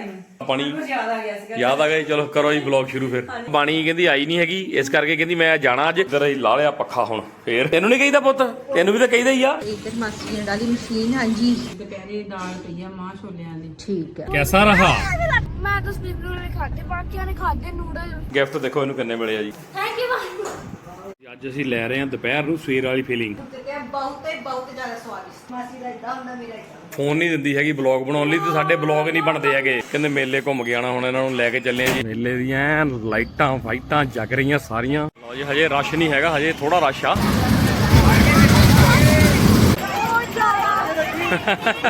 ਆਈ ਪਾਣੀ ਯਾਦ ਆ ਗਿਆ ਸੀਗਾ। ਯਾਦ ਆ ਗਿਆ ਜੀ, ਚਲੋ ਕਰੋ ਜੀ ਵਲੌਗ ਸ਼ੁਰੂ ਫਿਰ। ਬਾਣੀ ਕਹਿੰਦੀ ਆਈ ਨਹੀਂ ਹੈਗੀ ਇਸ ਕਰਕੇ ਕਹਿੰਦੀ ਮੈਂ ਜਾਣਾ ਅੱਜ। ਇਧਰ ਹੀ ਲਾ ਲਿਆ ਪੱਖਾ ਹੁਣ ਫੇਰ। ਤੈਨੂੰ ਨਹੀਂ ਕਹੀਦਾ ਪੁੱਤ ਤੈਨੂੰ ਵੀ ਤਾਂ ਕਹੀਦਾ ਹੀ ਆ। ਇੱਧਰ ਮਾਸੀ ਨੇ ਡਾਲੀ ਮਸ਼ੀਨ ਹਾਂਜੀ। ਦੁਪਹਿਰੇ ਦਾਲ ਪਈ ਆ ਮਾਂ ਛੋਲਿਆਂ ਦੀ। ਠੀਕ ਹੈ ਕੈਸਾ ਰਹਾ? ਮੈਂ ਤਾਂ ਸਪਰਿੰਗ ਰੋਲ ਨਹੀਂ ਖਾਦੇ ਬਾਕੀਆਂ ਨੇ ਖਾਦੇ ਨੂਡਲ। ਗਿਫਟ ਦੇਖੋ ਇਹਨੂੰ ਕਿੰਨੇ ਮਿਲੇ ਆ ਜੀ। ਥੈਂਕ ਯੂ ਅੱਜ ਅਸੀਂ ਲੈ ਰਹੇ ਹਾਂ ਦੁਪਹਿਰ ਨੂੰ ਸਵੇਰ ਵਾਲੀ ਫੀਲਿੰਗ ਬਹੁਤੇ ਬਹੁਤ ਜ਼ਿਆਦਾ ਸਵਾਦਿਸ਼ਟ। ਮਾਸੀ ਦਾ ਇਦਾਂ ਹੁੰਦਾ ਮੇਰਾ ਇਦਾਂ ਫੋਨ ਨਹੀਂ ਦਿੰਦੀ ਹੈਗੀ ਬਲੌਗ ਬਣਾਉਣ ਲਈ ਤੇ ਸਾਡੇ ਬਲੌਗ ਨਹੀਂ ਬਣਦੇ ਹੈਗੇ। ਕਹਿੰਦੇ ਮੇਲੇ ਘੁੰਮ ਕੇ ਆਣਾ ਹੁਣ ਇਹਨਾਂ ਨੂੰ ਲੈ ਕੇ ਚੱਲੇ ਆ ਜੀ। ਮੇਲੇ ਦੀਆਂ ਐਨ ਲਾਈਟਾਂ ਫਾਈਟਾਂ ਜਗ ਰਹੀਆਂ ਸਾਰੀਆਂ। ਲਓ ਜੀ ਹਜੇ ਰਸ਼ ਨਹੀਂ ਹੈਗਾ ਹਜੇ ਥੋੜਾ ਰਸ਼ ਆ।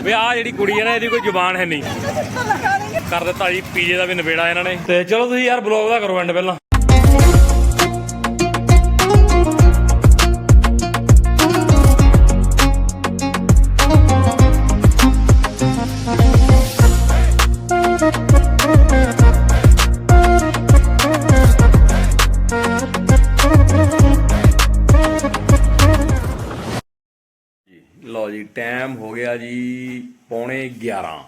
ਵੀ ਆ ਜਿਹੜੀ ਕੁੜੀ ਹੈ ਨਾ ਇਹਦੀ ਕੋਈ ਜ਼ੁਬਾਨ ਹੈ ਨਹੀਂ। ਕਰ ਦਿੱਤਾ ਜੀ ਪੀਜੇ ਦਾ ਵੀ ਨਵੇੜਾ ਇਹਨਾਂ ਨੇ। ਤੇ ਚਲੋ ਤੁਸੀਂ ਯਾਰ ਬਲੌਗ ਦਾ ਕਰੋ ਐਂਡ ਪਹਿਲਾਂ। ਟਾਈਮ ਹੋ ਗਿਆ ਜੀ ਪੌਣੇ 11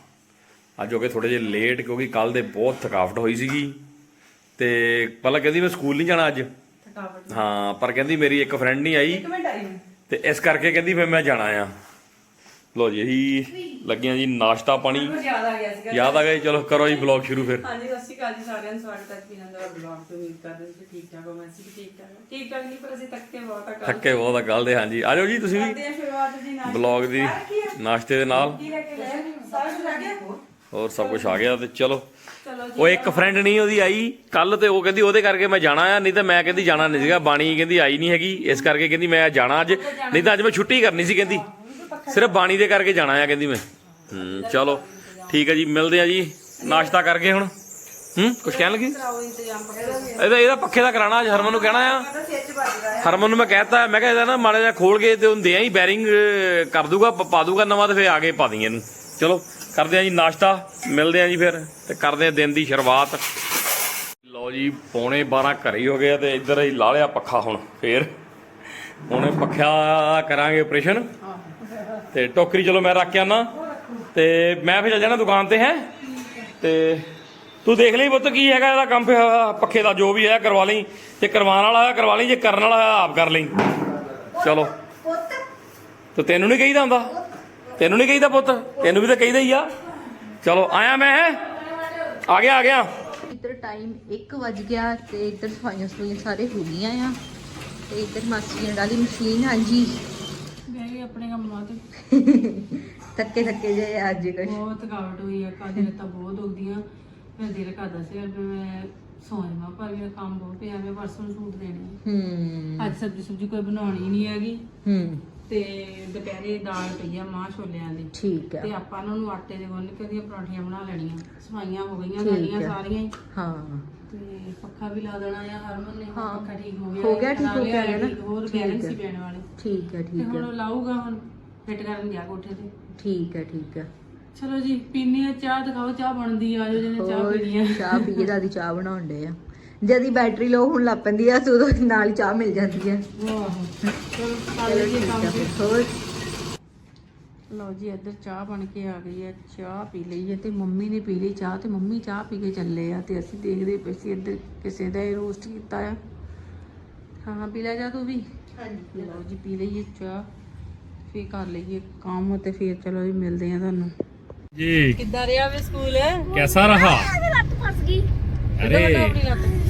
ਅੱਜ ਹੋ ਗਏ ਥੋੜੇ ਜਿਹਾ ਲੇਟ ਕਿਉਂਕਿ ਕੱਲ ਦੇ ਬਹੁਤ ਥਕਾਵਟ ਹੋਈ ਸੀਗੀ। ਤੇ ਪਹਿਲਾਂ ਕਹਿੰਦੀ ਮੈਂ ਸਕੂਲ ਨਹੀਂ ਜਾਣਾ ਅੱਜ। ਥਕਾਵਟ। ਹਾਂ ਪਰ ਕਹਿੰਦੀ ਮੇਰੀ ਇੱਕ ਫਰੈਂਡ ਨਹੀਂ ਆਈ। ਮਿੰਟ ਤੇ ਇਸ ਕਰਕੇ ਕਹਿੰਦੀ ਫਿਰ ਮੈਂ ਜਾਣਾ ਆ। ਲਓ ਜੀ ਅਸੀਂ ਲੱਗੀਆਂ ਜੀ ਨਾਸ਼ਤਾ ਪਾਣੀ। ਯਾਦ ਆ ਗਿਆ ਸੀਗਾ। ਯਾਦ ਆ ਗਿਆ ਜੀ, ਚਲੋ ਕਰੋ ਜੀ ਵਲੌਗ ਸ਼ੁਰੂ ਫਿਰ। ਹਾਂਜੀ ਸਤਿ ਸ਼੍ਰੀ ਅਕਾਲ ਜੀ ਸਾਰਿਆਂ ਨੂੰ। ਸਵਾਗਤ ਹੈ ਜੀ ਨੰਦਾ ਬਲੌਗ ਤੋਂ। ਉਮੀਦ ਕਰਦੇ ਹਾਂ ਠੀਕ ਠਾਕ ਹੋ ਮੈਂ ਵੀ ਠੀਕ ਠਾਕ ਹਾਂ। ਠੀਕ ਠਾਕ ਨਹੀਂ ਪਰ ਅਸੀਂ ਤੱਕੇ ਬਹੁਤ ਆ ਕੱਲ ਥੱਕੇ ਬਹੁਤ ਆ ਕੱਲ ਦੇ ਹਾਂਜੀ। ਆ ਜਾਓ ਜੀ ਤੁਸੀਂ ਵੀ। ਕਰਦੇ ਵਲੌਗ ਦੀ ਨਾਸ਼ਤੇ ਦੇ ਨਾਲ। ਹੋਰ ਸਭ ਕੁਝ ਆ ਗਿਆ ਤੇ ਚਲੋ। ਉਹ ਇੱਕ ਫਰੈਂਡ ਨਹੀਂ ਉਹਦੀ ਆਈ ਕੱਲ ਤੇ ਉਹ ਕਹਿੰਦੀ ਉਹਦੇ ਕਰਕੇ ਮੈਂ ਜਾਣਾ ਆ ਨਹੀਂ ਤਾਂ ਮੈਂ ਕਹਿੰਦੀ ਜਾਣਾ ਨਹੀਂ ਸੀਗਾ ਬਾਣੀ ਕਹਿੰਦੀ ਆਈ ਨਹੀਂ ਹੈਗੀ ਇਸ ਕਰਕੇ ਕਹਿੰਦੀ ਮੈਂ ਜਾਣਾ ਅੱਜ ਨਹੀਂ ਤਾਂ ਅੱਜ ਮੈਂ ਛੁੱਟੀ ਕਰਨੀ ਸੀ ਕਹਿੰਦੀ। ਸਿਰਫ ਬਾਣੀ ਦੇ ਕਰਕੇ ਜਾਣਾ ਆ ਕਹਿੰਦੀ ਮੈਂ। ਚਲੋ ਠੀਕ ਹੈ ਜੀ ਮਿਲਦੇ ਆ ਜੀ ਨਾਸ਼ਤਾ ਕਰਕੇ ਹੁਣ। ਹੂੰ? ਕੁਝ ਕਹਿਣ ਲੱਗੀ? ਇਹਦਾ ਇਹਦਾ ਪੱਖੇ ਦਾ ਕਰਾਣਾ ਅੱਜ ਹਰਮਨ ਨੂੰ ਕਹਿਣਾ ਆ। ਹਰਮਨ ਨੂੰ ਮੈਂ ਕਹਿਤਾ, ਮੈਂ ਕਿਹਾ ਇਹਦਾ ਨਾ ਮਾੜਾ ਜਿਹਾ ਖੋਲ ਕੇ ਤੇ ਹੁੰਦੇ ਆ ਹੀ ਬੈਰਿੰਗ ਕਰ ਦੂਗਾ, ਪਾ ਦੂਗਾ ਨਵਾਂ ਤੇ ਫੇਰ ਆ ਕੇ ਪਾ ਦਈਏ ਇਹਨੂੰ। ਚਲੋ, ਕਰਦੇ ਆ ਜੀ ਨਾਸ਼ਤਾ, ਮਿਲਦੇ ਆ ਜੀ ਫਿਰ ਤੇ ਕਰਦੇ ਆ ਦਿਨ ਦੀ ਸ਼ੁਰੂਆਤ। ਲਓ ਜੀ, ਪੌਣੇ 12 ਘਰੇ ਹੀ ਹੋ ਗਿਆ ਤੇ ਇੱਧਰ ਹੀ ਲਾ ਲਿਆ ਪੱਖਾ ਹੁਣ, ਫੇਰ। ਹੁਣ ਇਹ ਪੱਖਾ ਕਰਾਂਗੇ ਆਪਰੇਸ਼ਨ ਤੇ ਟੋਕਰੀ ਚਲੋ ਮੈਂ ਰੱਖ ਕੇ ਆਣਾ ਤੇ ਮੈਂ ਫਿਰ ਚੱਲ ਜਾਣਾ ਦੁਕਾਨ ਤੇ, ਹੈ? ਤੇ ਤੂੰ ਦੇਖ ਲਈ ਪੁੱਤ ਕੀ ਹੈਗਾ ਇਹਦਾ ਕੰਮ ਪੱਖੇ ਦਾ ਜੋ ਵੀ ਹੈ ਕਰਵਾ ਲਈ ਤੇ ਕਰਵਾਉਣ ਵਾਲਾ ਹੈ ਕਰਵਾ ਲਈ ਜੇ ਕਰਨ ਵਾਲਾ ਹੈ ਆਪ ਕਰ ਲਈ। ਚਲੋ। ਤੇ ਤੈਨੂੰ ਨਹੀਂ ਕਹੀਦਾ ਹੁੰਦਾ? ਤੈਨੂੰ ਨਹੀਂ ਕਹੀਦਾ ਪੁੱਤ? ਤੈਨੂੰ ਵੀ ਤਾਂ ਕਹੀਦਾ ਹੀ ਆ। ਚਲੋ ਆਇਆ ਮੈਂ ਹੈਂ? ਆ ਗਿਆ ਆ ਗਿਆ। ਇੱਧਰ ਟਾਈਮ 1 ਵੱਜ ਗਿਆ ਤੇ ਇੱਧਰ ਸਫਾਈਆਂ ਸਫਾਈਆਂ ਸਾਰੇ ਹੋ ਗਈਆਂ ਆ। ਤੇ ਇੱਧਰ ਮਾਸੀ ਨੇ ਡਾਲੀ ਮਸ਼ੀਨ ਹਾਂਜੀ। ਗਏ ਆਪਣੇ ਕੰਮਾਂ ਤੇ। ਥੱਕੇ ਥੱਕੇ ਜੇ ਅੱਜ ਕੁਛ। ਬਹੁਤ ਥਕਾਵਟ ਹੋਈ ਆ ਕੱਲ ਦੇ ਤਾਂ ਬਹੁਤ ਦੁਖਦੀਆਂ। ਮੈਂ ਦਿਲ ਕਰਦਾ ਸੀ ਕਿ ਮੈਂ ਸੌਂ ਜਾਵਾਂ ਪਰ ਮੇਰਾ ਕੰਮ ਬਹੁਤ ਪਿਆ ਮੈਂ ਪਰਸੋਂ ਨੂੰ ਸੂਟ ਦੇਣੇ ਆ। ਹੂੰ। ਅੱਜ ਸਬਜ਼ੀ ਸੁਬਜ਼ੀ ਕੋਈ ਬਣਾਉਣੀ ਨਹੀਂ ਹੈਗੀ। ਹੂੰ। ਤੇ ਦੁਪਹਿਰੇ ਦਾਲ ਪਈ ਆ ਮਾਂ ਛੋਲਿਆਂ ਦੀ। ਠੀਕ ਤੇ ਹੈ ਆਪਾਂ ਉਹਨਾਂ ਨੂੰ ਆਟੇ ਦੇ ਗੁੰਨ ਕੇ ਉਹਦੀਆਂ ਪਰੌਂਠੀਆਂ ਬਣਾ ਲੈਣੀਆਂ। ਸਫਾਈਆਂ ਹੋ ਗਈਆਂ ਠੀਕ ਸਾਡੀਆਂ। ਸਾਰੀਆਂ ਹੀ। ਹਾਂ। ਤੇ ਪੱਖਾ ਵੀ ਲਾ ਦੇਣਾ ਆ ਹਰਮਨ ਨੇ ਹੁਣ ਹਾਂ। ਪੱਖਾ ਠੀਕ ਹੋ ਗਿਆ ਹੋ ਗਿਆ, ਠੀਕ ਹੋ ਗਿਆ ਨਾ? ਠੀਕ, ਹੋਰ ਠੀਕ ਬੈਲੈਂਸ ਹੀ ਹੈ। ਪੈਣ ਵਾਲੇ। ਠੀਕ ਹੈ ਤੇ ਠੀਕ ਹੁਣ ਹੈ ਉਹ ਲਾਊਗਾ ਹੁਣ ਫਿੱਟ ਕਰਨ ਗਿਆ ਕੋਠੇ ਤੇ। ਠੀਕ ਹੈ ਠੀਕ ਹੈ ਚਲੋ ਜੀ ਪੀਨੇ ਆ ਚਾਹ ਦਿਖਾਓ ਚਾਹ ਬਣਦੀ ਆ ਜੋ ਜਿਹਨੇ ਚਾਹ ਹੋਰ ਪੀਣੀ ਆ। ਚਾਹ ਪੀਏ ਦਾਦੀ ਚਾਹ ਬਣਾਉਣ ਡੇ ਆ। ਜਦੀ ਬੈਟਰੀ ਲੋ ਹੁਣ ਲੱਗ ਪੈਂਦੀ ਆ ਤੇ ਉਦੋਂ ਨਾਲ ਹੀ ਚਾਹ ਮਿਲ ਜਾਂਦੀ ਹੈ ਵਾਹ ਚਲੋ ਕਰ ਚਲੋ ਲਈਏ ਠੀਕ ਕੰਮ। ਹੈ ਜੀ ਫਿਰ ਹੋਰ? ਲਓ ਜੀ ਇੱਧਰ ਚਾਹ ਬਣ ਕੇ ਆ ਗਈ ਹੈ ਚਾਹ ਪੀ ਲਈ ਹੈ ਤੇ ਮੰਮੀ ਨੇ ਪੀ ਲਈ ਚਾਹ ਤੇ ਮੰਮੀ ਚਾਹ ਪੀ ਕੇ ਚੱਲੇ ਆ ਤੇ ਅਸੀਂ ਦੇਖਦੇ ਪਏ ਸੀ ਇੱਧਰ ਕਿਸੇ ਦਾ ਇਹ ਰੋਸਟ ਕੀਤਾ ਆ। ਹਾਂ ਹਾਂ ਪੀ ਲੈ ਜਾ ਤੂੰ ਵੀ। ਹਾਂਜੀ ਲਓ ਜੀ ਪੀ ਲਈਏ ਚਾਹ ਫੇਰ ਕਰ ਲਈਏ ਕੰਮ ਤੇ ਫੇਰ ਚਲੋ ਜੀ ਮਿਲਦੇ ਆ ਤੁਹਾਨੂੰ। ਜੀ ਕਿੱਦਾਂ ਰਿਹਾ ਵੇ ਸਕੂਲ कैसा रहा ਲੱਤ ਫਸ ਗਈ अरे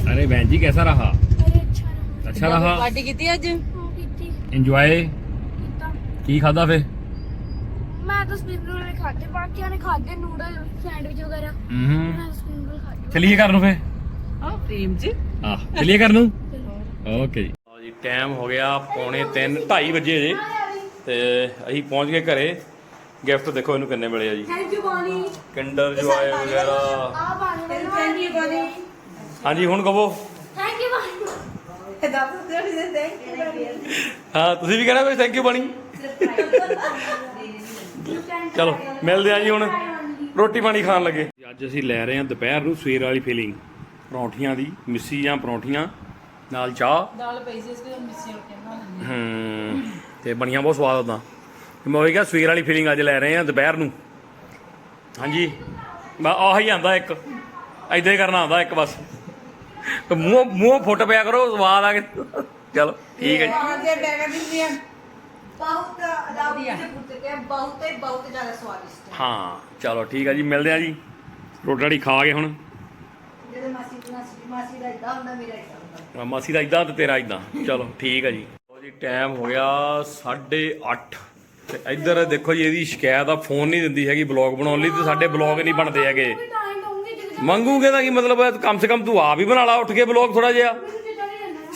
अरे बहन जी कैसा रहा ਅਰੇ ਅੱਛਾ ਨਾ अच्छा रहा ਪਾਰਟੀ ਕੀਤੀ ਅੱਜ ਉਹ ਕੀਤੀ ਇੰਜੋਏ ਕੀਤਾ ਕੀ ਖਾਦਾ ਫੇ ਮੈਂ ਤਾਂ ਸਪਰਿੰਗ ਰੋਲ ਨਹੀਂ ਖਾਦੇ ਬਾਕੀਆਂ ਨੇ ਖਾਦੇ ਨੂਡਲ ਸੈਂਡਵਿਚ ਵਗੈਰਾ ਹੂੰ ਮੈਂ ਸਪਰਿੰਗ ਰੋਲ ਖਾਦੇ ਚਲਿਏ ਘਰ ਨੂੰ ਫੇ ਹਾਂ ਪ੍ਰੇਮ ਜੀ ਆ ਚਲਿਏ ਘਰ ਨੂੰ ਓਕੇ ਜੀ ਜੀ ਟਾਈਮ ਹੋ ਗਿਆ ਪੌਣੇ 3 2:30 ਵਜੇ ਜੇ ਤੇ ਅਸੀਂ ਪਹੁੰਚ ਗਏ ਘਰੇ ਗਿਫਟ ਦੇਖੋ ਇਹਨੂੰ ਕਿੰਨੇ ਮਿਲੇ ਆ ਜੀ। Thank you Bani Kinder Joy ਵਗੈਰਾ ਆ। ਬਾਨੀ ਥੈਂਕ ਯੂ ਬਾਨੀ ਹਾਂਜੀ ਹੁਣ ਕਹੋ। ਥੈਂਕ ਯੂ ਬਾਨੀ ਹਾਂ ਤੁਸੀਂ ਵੀ ਕਹਿਣਾ ਕੋਈ ਥੈਂਕ ਯੂ ਬਣੀ ਚਲੋ ਮਿਲਦੇ ਆ ਜੀ ਹੁਣ। ਰੋਟੀ ਪਾਣੀ ਖਾਣ ਲੱਗੇ। ਅੱਜ ਅਸੀਂ ਲੈ ਰਹੇ ਹਾਂ ਦੁਪਹਿਰ ਨੂੰ ਸਵੇਰ ਵਾਲੀ ਫੀਲਿੰਗ ਪਰੌਂਠੀਆਂ ਦੀ ਮਿੱਸੀ ਜਾਂ ਪਰੌਂਠੀਆਂ ਨਾਲ ਚਾਹ। ਦਾਲ ਪਈ ਸੀ ਇਸ ਲਈ ਮਿੱਸੀ ਰੋਟੀ ਬਣਾ ਲੈਂਦੇ ਹੂੰ ਤੇ ਬਣੀਆਂ ਬਹੁਤ ਸਵਾਦ ਉਦਾਂ। ਮੈਂ ਉਹੀ ਕਿਹਾ ਸਵੇਰ ਵਾਲੀ ਫੀਲਿੰਗ ਅੱਜ ਲੈ ਰਹੇ ਹਾਂ ਦੁਪਹਿਰ ਨੂੰ। ਹਾਂਜੀ। ਬਸ ਆਹੀ ਆਂਦਾ ਇੱਕ। ਐਦਾਂ ਹੀ ਕਰਨਾ ਆਂਦਾ ਇੱਕ ਬਸ। ਮੂੰਹ ਮੂੰਹ ਫੁੱਟ ਪਿਆ ਕਰੋ ਸਵਾਦ ਆ ਕੇ। ਚਲੋ ਠੀਕ ਹੈ ਜੀ। ਬਹੁਤ ਅਦਾਬ ਦੇ ਪੁੱਤ ਕੇ ਬਹੁਤ ਹੀ ਬਹੁਤ ਜ਼ਿਆਦਾ ਸਵਾਦਿਸ਼ਟ ਹਾਂ। ਚਲੋ ਠੀਕ ਹੈ ਜੀ ਮਿਲਦੇ ਆ ਜੀ। ਰੋਟੀ ਰਾਟੀ ਖਾ ਕੇ ਹੁਣ। ਜਦੋਂ ਮਾਸੀ ਮਾਸੀ ਮਾਸੀ ਦਾ ਇਦਾਂ ਹੁੰਦਾ ਮੇਰਾ ਇਦਾਂ ਹੁੰਦਾ। ਆ ਮਾਸੀ ਦਾ ਇਦਾਂ ਤੇ ਤੇਰਾ ਇਦਾਂ ਚਲੋ ਠੀਕ ਹੈ ਜੀ। ਲਓ ਜੀ ਟਾਈਮ ਹੋ ਗਿਆ 8:30 ਤੇ ਇੱਧਰ ਦੇਖੋ ਜੀ ਇਹਦੀ ਸ਼ਿਕਾਇਤ ਆ ਫੋਨ ਨਹੀਂ ਦਿੰਦੀ ਹੈਗੀ ਬਲੌਗ ਬਣਾਉਣ ਲਈ ਤੇ ਸਾਡੇ ਬਲੌਗ ਨਹੀਂ ਬਣਦੇ ਹੈਗੇ। ਮੰਗੂਗੇ ਤਾਂ ਕੀ ਮਤਲਬ ਹੈ ਕਮ ਸੇ ਕਮ ਤੂੰ ਆਪ ਹੀ ਬਣਾ ਲਾ ਉੱਠ ਕੇ ਬਲੌਗ ਥੋੜਾ ਜਿਹਾ।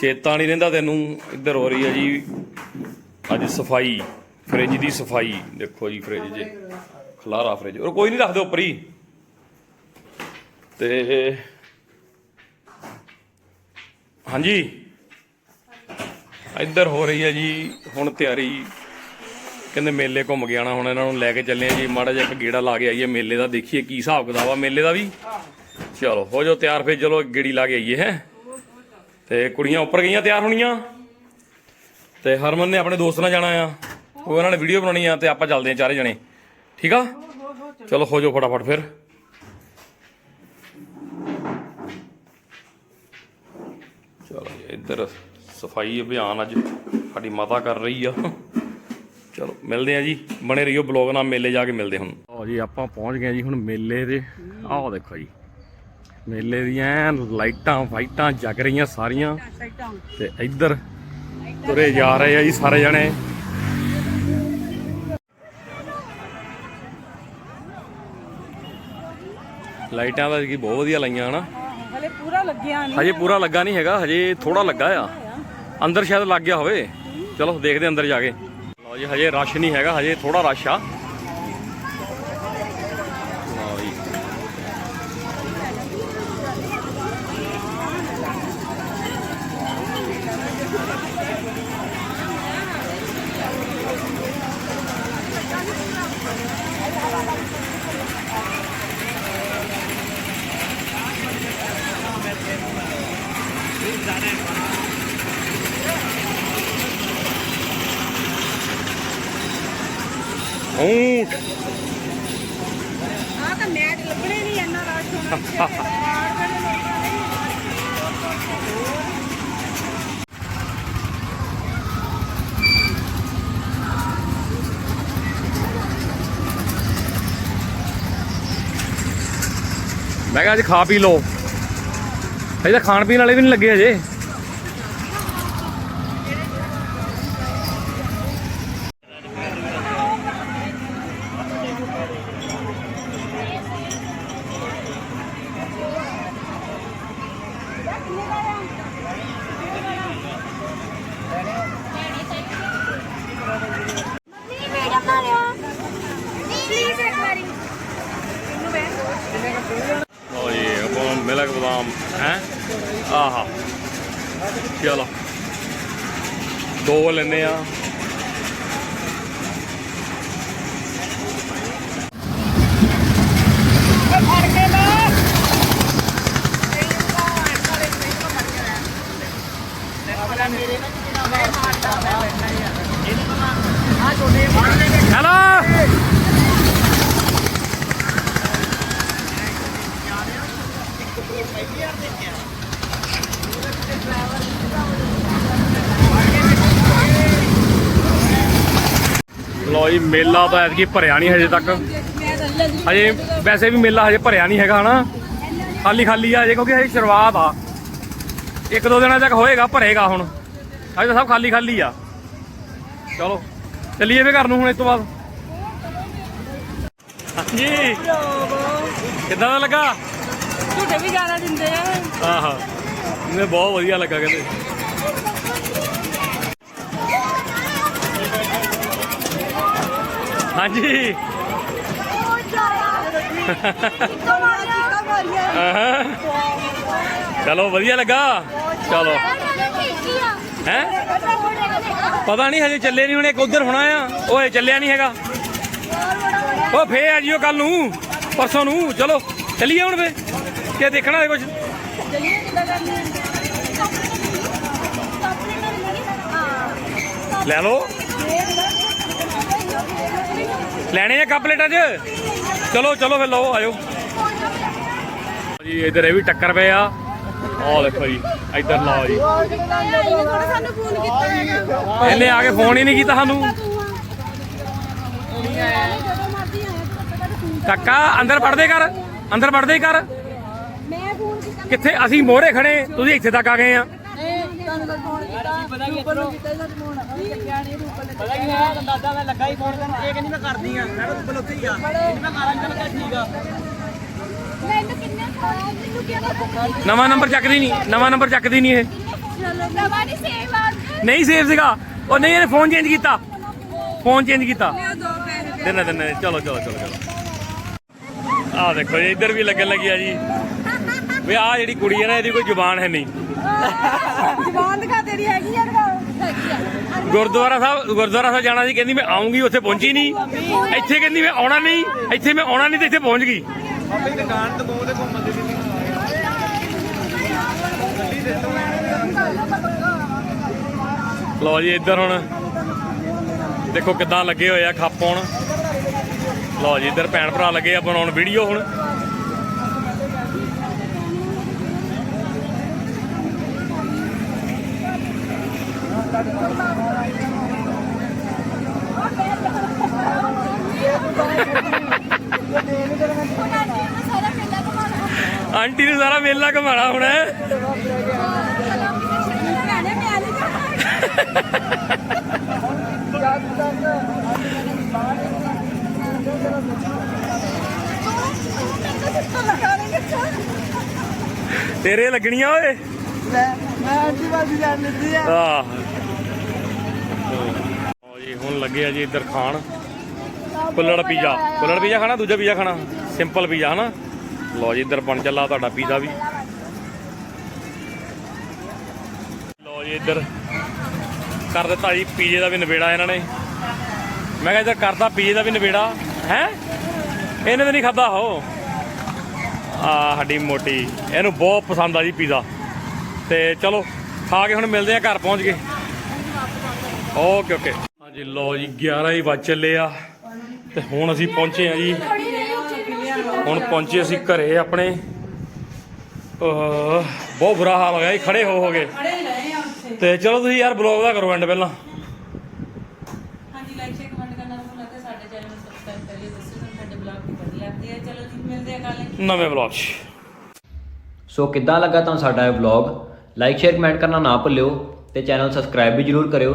ਚੇਤਾ ਨਹੀਂ ਰਹਿੰਦਾ। ਤੈਨੂੰ ਇੱਧਰ ਹੋ ਰਹੀ ਹੈ ਜੀ ਅੱਜ ਸਫ਼ਾਈ ਫ੍ਰਿਜ ਦੀ ਸਫ਼ਾਈ ਦੇਖੋ ਜੀ ਫ੍ਰਿਜ 'ਚ ਖਲਾਰਾ ਫ੍ਰਿਜ ਔਰ ਕੋਈ ਨਹੀਂ ਰੱਖਦੇ ਉੱਪਰ ਹੀ। ਤੇ ਹਾਂਜੀ ਇੱਧਰ ਹੋ ਰਹੀ ਹੈ ਜੀ ਹੁਣ ਤਿਆਰੀ ਕਹਿੰਦੇ ਮੇਲੇ ਘੁੰਮ ਕੇ ਆਣਾ ਹੁਣ ਇਹਨਾਂ ਨੂੰ ਲੈ ਕੇ ਚੱਲੇ ਆ ਜੀ। ਮਾੜਾ ਜਿਹਾ ਇੱਕ ਗੇੜਾ ਲਾ ਕੇ ਆਈਏ ਮੇਲੇ ਦਾ, ਦੇਖੀਏ ਕੀ ਹਿਸਾਬ ਕਿਤਾਬ ਆ ਮੇਲੇ ਦਾ ਵੀ। ਚਲੋ, ਹੋ ਜਾਓ, ਤਿਆਰ ਫੇਰ ਚਲੋ ਗੇੜੀ ਲਾ ਕੇ ਆਈਏ, ਹੈ। ਤੇ ਕੁੜੀਆਂ ਉੱਪਰ ਗਈਆਂ ਤਿਆਰ ਹੋਣੀਆਂ। ਤੇ ਹਰਮਨ ਨੇ ਆਪਣੇ ਦੋਸਤ ਨਾਲ ਜਾਣਾ ਆ। ਉਹ ਉਹਨਾਂ ਨੇ ਵੀਡੀਓ ਬਣਾਉਣੀ ਆ ਤੇ ਆਪਾਂ ਚੱਲਦੇ ਆ ਚਾਰੇ ਜਣੇ। ਠੀਕ ਆ? ਚਲੋ, ਹੋ ਜਾਓ ਫਟਾਫਟ ਫਿਰ। ਚਲੋ ਇੱਧਰ ਸਫ਼ਾਈ ਅਭਿਆਨ ਅੱਜ ਸਾਡੀ ਮਾਤਾ ਕਰ ਰਹੀ ਆ। ਚਲੋ ਮਿਲਦੇ ਆ ਜੀ। ਬਣੇ ਰਹੀਓ ਬਲੌਗ ਨਾਲ ਮੇਲੇ ਜਾ ਕੇ ਮਿਲਦੇ ਹੁਣ। ਲਓ ਜੀ ਆਪਾਂ ਪਹੁੰਚ ਗਏ ਜੀ ਹੁਣ ਮੇਲੇ ਦੇ। ਆਹ ਦੇਖੋ ਜੀ ਮੇਲੇ ਦੀਆਂ ਐਨ ਲਾਈਟਾਂ ਫਾਈਟਾਂ ਜਗ ਰਹੀਆਂ ਸਾਰੀਆਂ। ਤੇ ਇੱਧਰ ਤੁਰੇ ਜਾ ਰਹੇ ਆ ਜੀ ਸਾਰੇ ਜਣੇ। ਲਾਈਟਾਂ ਦਾ ਕੀ ਬਹੁਤ ਵਧੀਆ ਲਾਈਆਂ ਹਨਾ? ਹਲੇ ਪੂਰਾ ਲੱਗਿਆ ਨਹੀਂ। ਹਜੇ ਪੂਰਾ ਲੱਗਾ ਨਹੀਂ ਹੈਗਾ ਹਜੇ ਥੋੜਾ ਲੱਗਾ ਆ। ਅੰਦਰ ਸ਼ਾਇਦ ਲੱਗ ਗਿਆ ਹੋਵੇ। ਚਲੋ ਦੇਖਦੇ ਅੰਦਰ ਜਾ ਕੇ। ਲਓ ਜੀ ਹਜੇ ਰਸ਼ ਨਹੀਂ ਹੈਗਾ ਹਜੇ ਥੋੜਾ ਰਸ਼ ਆ ਲਓ ਜੀ ਊਂਠ ਆ ਤਾਂ ਮੈਚ ਲੱਗਣੇ ਨਹੀਂ ਇੰਨਾ ਰਸ਼ ਹੋਣਾ। ਮੈਂ ਕਿਹਾ ਅੱਜ ਖਾ ਪੀ ਲਓ। ਅਜੇ ਤਾਂ ਖਾਣ ਪੀਣ ਵਾਲੇ ਵੀ ਨਹੀਂ ਲੱਗੇ ਅਜੇ ਨਹੀਂ ਵੀਡੀਓ ਬਣਾ ਲਿਓ ਪਲੀਜ਼ ਇੱਕ ਵਾਰੀ ਲਓ ਜੀ ਆਪਾਂ ਮਿਲਕ ਬਦਾਮ ਹੈ ਆਹਾ। ਚਲੋ। ਦੋ ਲੈਨੇ ਆ ਹੈਲੋ ਲਓ ਜੀ ਮੇਲਾ ਤਾਂ ਐਤਕੀ ਭਰਿਆ ਨਹੀਂ ਹਜੇ ਤੱਕ। ਹਜੇ ਵੈਸੇ ਵੀ ਮੇਲਾ ਹਜੇ ਭਰਿਆ ਨਹੀਂ ਹੈਗਾ ਹਨਾ। ਖਾਲੀ ਖਾਲੀ ਆ ਹਜੇ ਕਿਉਂਕਿ ਹਜੇ ਸ਼ੁਰੂਆਤ ਆ। ਇੱਕ ਦੋ ਦਿਨਾਂ ਤੱਕ ਹੋਏਗਾ ਭਰੇਗਾ ਹੁਣ। ਹਜੇ ਤਾਂ ਸਭ ਖਾਲੀ ਖਾਲੀ ਆ। ਚਲੋ ਚੱਲੀਏ ਫੇ ਘਰ ਨੂੰ ਹੁਣ ਇਸ ਤੋਂ ਬਾਅਦ। ਹਾਂਜੀ। ਕਿੱਦਾਂ ਦਾ ਲੱਗਾ? ਝੂਟੇ ਵੀ ਗਾਣਾ ਦਿੰਦੇ ਆ। ਆਹਾ ਮੈਨੂੰ ਬਹੁਤ ਵਧੀਆ ਲੱਗਾ ਕਹਿੰਦੇ। ਹਾਂਜੀ। ਚਲੋ, ਵਧੀਆ ਲੱਗਾ। ਚਲੋ। ਹੈ? ਪਤਾ ਨਹੀਂ, ਹਜੇ ਚੱਲੇ ਨਹੀਂ ਹੁਣ, ਇੱਕ ਉਧਰ ਹੋਣਾ ਆ। ਓਏ, ਚੱਲਿਆ ਨਹੀਂ ਹੈਗਾ। ਉਹ ਫੇ ਆ ਜਿਓ ਕੱਲ ਨੂੰ, ਪਰਸੋਂ ਨੂੰ। ਚਲੋ, ਚੱਲੀਏ ਹੁਣ ਫੇ ਕੀ ਦੇਖਣਾ ਹੈ ਕੁਝ ਲੈ ਲਓ। ਲੈਣੇ ਆ ਕੱਪ ਪਲੇਟਾਂ 'ਚ? ਚਲੋ ਚਲੋ ਫਿਰ ਲਓ ਆਇਓ। ਜੀ ਇਧਰ ਇਹ ਵੀ ਟੱਕਰ ਪਏ ਆ। ਆਹ ਦੇਖੋ ਜੀ ਇੱਧਰ ਲਾਓ ਜੀ। ਸਾਨੂੰ ਫੋਨ ਕੀਤਾ ਹੈਗਾ ਇਹਨੇ ਆ ਕੇ ਫੋਨ ਹੀ ਨਹੀਂ ਕੀਤਾ ਸਾਨੂੰ। ਕਾਕਾ ਅੰਦਰ ਵੜਦੇ ਕਰ ਅੰਦਰ ਵੜਦੇ ਕਰ ਮੈਂ ਫੋਨ ਕੀਤਾ। ਕਿੱਥੇ? ਅਸੀਂ ਮੋਹਰੇ ਖੜੇ। ਤੁਸੀਂ ਇੱਥੇ ਤੱਕ ਆ ਗਏ ਆ। ਮੈਨੂੰ ਕਿੰਨੇ ਫੋਨ ਮੈਨੂੰ ਕਿਹੜਾ ਨਵਾਂ ਨੰਬਰ ਚੱਕਦੀ ਨਹੀਂ ਨਵਾਂ ਨੰਬਰ ਚੱਕਦੀ ਨਹੀਂ ਇਹ। ਨਵਾਂ ਨਹੀਂ ਸੇਵ ਆ ਨਹੀਂ ਸੇਵ ਸੀਗਾ। ਉਹ ਨਹੀਂ ਇਹਨੇ ਫੋਨ ਚੇਂਜ ਕੀਤਾ। ਫੋਨ ਚੇਂਜ ਕੀਤਾ। ਦਿਨੇ ਦਿਨੇ ਚਲੋ ਚਲੋ ਚਲੋ ਚਲੋ। ਆਹ ਦੇਖੋ ਜੀ ਇੱਧਰ ਵੀ ਲੱਗਣ ਲੱਗੀ ਆ ਜੀ। ਵੀ ਆਹ ਜਿਹੜੀ ਕੁੜੀ ਹੈ ਨਾ ਇਹਦੀ ਕੋਈ ਜ਼ੁਬਾਨ ਹੈ ਨਹੀਂ। ਜ਼ਬਾਨ ਦਿਖਾ ਤੇਰੀ ਹੈਗੀ ਆ ਦਿਖਾ। ਗੁਰਦੁਆਰਾ ਸਾਹਿਬ ਗੁਰਦੁਆਰਾ ਸਾਹਿਬ ਜਾਣਾ ਸੀ ਕਹਿੰਦੀ ਮੈਂ ਆਉਂਗੀ ਉੱਥੇ ਪਹੁੰਚੀ ਨਹੀਂ। ਇੱਥੇ ਕਹਿੰਦੀ ਮੈਂ ਆਉਣਾ ਨਹੀਂ ਇੱਥੇ ਮੈਂ ਆਉਣਾ ਨਹੀਂ ਤੇ ਇੱਥੇ ਪਹੁੰਚ ਗਈ। ਲਓ ਜੀ ਇੱਧਰ ਹੁਣ ਦੇਖੋ ਕਿੱਦਾਂ ਲੱਗੇ ਹੋਏ ਆ ਖੱਪ ਹੁਣ। ਲਓ ਜੀ ਇੱਧਰ ਭੈਣ ਭਰਾ ਲੱਗੇ ਆ ਬਣਾਉਣ ਵੀਡੀਓ ਹੁਣ ਸਾਰਾ ਮੇਲਾ ਘੁਮਾਣਾ ਆਂਟੀ ਨੂੰ ਸਾਰਾ ਮੇਲਾ ਘੁਮਾਣਾ ਹੁਣ ਭੈਣੇ ਮੈਂ ਨਹੀਂ ਜਾਣਾ ਤੇਰੇ ਲੱਗਣੀਆਂ ਓਏ ਆਹ। ਲੋ ਜੀ, ਹੁਣ ਲੱਗੇ ਆ ਜੀ ਇੱਧਰ ਖਾਣ। ਕੁੱਲੜ ਪੀਜ਼ਾ। ਕੁੱਲੜ ਪੀਜ਼ਾ ਖਾਣਾ, ਦੂਜਾ ਪੀਜ਼ਾ ਖਾਣਾ। ਸਿੰਪਲ ਪੀਜ਼ਾ, ਹਨਾ? ਲਓ ਜੀ, ਇੱਧਰ ਬਣ ਚੱਲਾ ਤੁਹਾਡਾ ਪੀਜ਼ਾ ਵੀ। ਲਓ ਜੀ, ਇੱਧਰ ਕਰ ਦਿੱਤਾ ਜੀ ਪੀਜ਼ੇ ਦਾ ਵੀ ਨਵੇੜਾ ਇਹਨਾਂ ਨੇ। ਮੈਂ ਕਿਹਾ, ਇੱਧਰ ਕਰਦਾ ਪੀਜ਼ੇ ਦਾ ਵੀ ਨਵੇੜਾ ਹੈ? ਇਹਨੇ ਤਾਂ ਨਹੀਂ ਖਾਦਾ ਹੋ ਆ, ਸਾਡੀ ਮੋਟੀ। ਇਹਨੂੰ ਬਹੁਤ ਪਸੰਦ ਆ ਜੀ ਪੀਜ਼ਾ। ਤੇ ਚਲੋ, ਖਾ ਕੇ ਹੁਣ ਮਿਲਦੇ ਆ, ਘਰ ਪਹੁੰਚ ਕੇ ਓਕੇ ਓਕੇ। ਹਾਂਜੀ ਲੋ ਜੀ 11 ਹੀ ਵੱਜ ਚੱਲੇ ਆ। ਤੇ ਹੁਣ ਅਸੀਂ ਪਹੁੰਚੇ ਆ ਜੀ। ਹੁਣ ਪਹੁੰਚੇ ਅਸੀਂ ਘਰੇ ਆਪਣੇ। ਬਹੁਤ ਬੁਰਾ ਹਾਲ ਹੋ ਗਿਆ ਜੀ ਖੜੇ ਹੋ ਹੋ ਗਏ। ਤੇ ਚਲੋ ਤੁਸੀਂ ਯਾਰ ਬਲੌਗ ਦਾ ਕਰੋ ਐਂਡ ਪਹਿਲਾਂ। ਹਾਂਜੀ ਲਾਈਕ ਸ਼ੇਅਰ ਕਮੈਂਟ ਕਰਨਾ ਨਾ ਭੁੱਲਣਾ ਤੇ ਸਾਡੇ ਚੈਨਲ ਨੂੰ ਸਬਸਕ੍ਰਾਈਬ ਕਰਿਓ। ਦੱਸੋ ਤੁਹਾਨੂੰ ਸਾਡੇ ਬਲੌਗ ਕਿਵੇਂ ਲੱਗਦੇ ਆ ਚਲੋ ਜੀ ਮਿਲਦੇ ਆ ਕੱਲ ਨਵੇਂ ਬਲੌਗ 'ਚ। ਸੋ ਕਿੱਦਾਂ ਲੱਗਾ ਤੁਹਾਨੂੰ ਸਾਡਾ ਇਹ ਵਲੌਗ ਲਾਈਕ ਸ਼ੇਅਰ ਕਮੈਂਟ ਕਰਨਾ ਨਾ ਭੁੱਲਿਓ ਤੇ ਚੈਨਲ ਸਬਸਕ੍ਰਾਈਬ ਵੀ ਜਰੂਰ ਕਰਿਓ।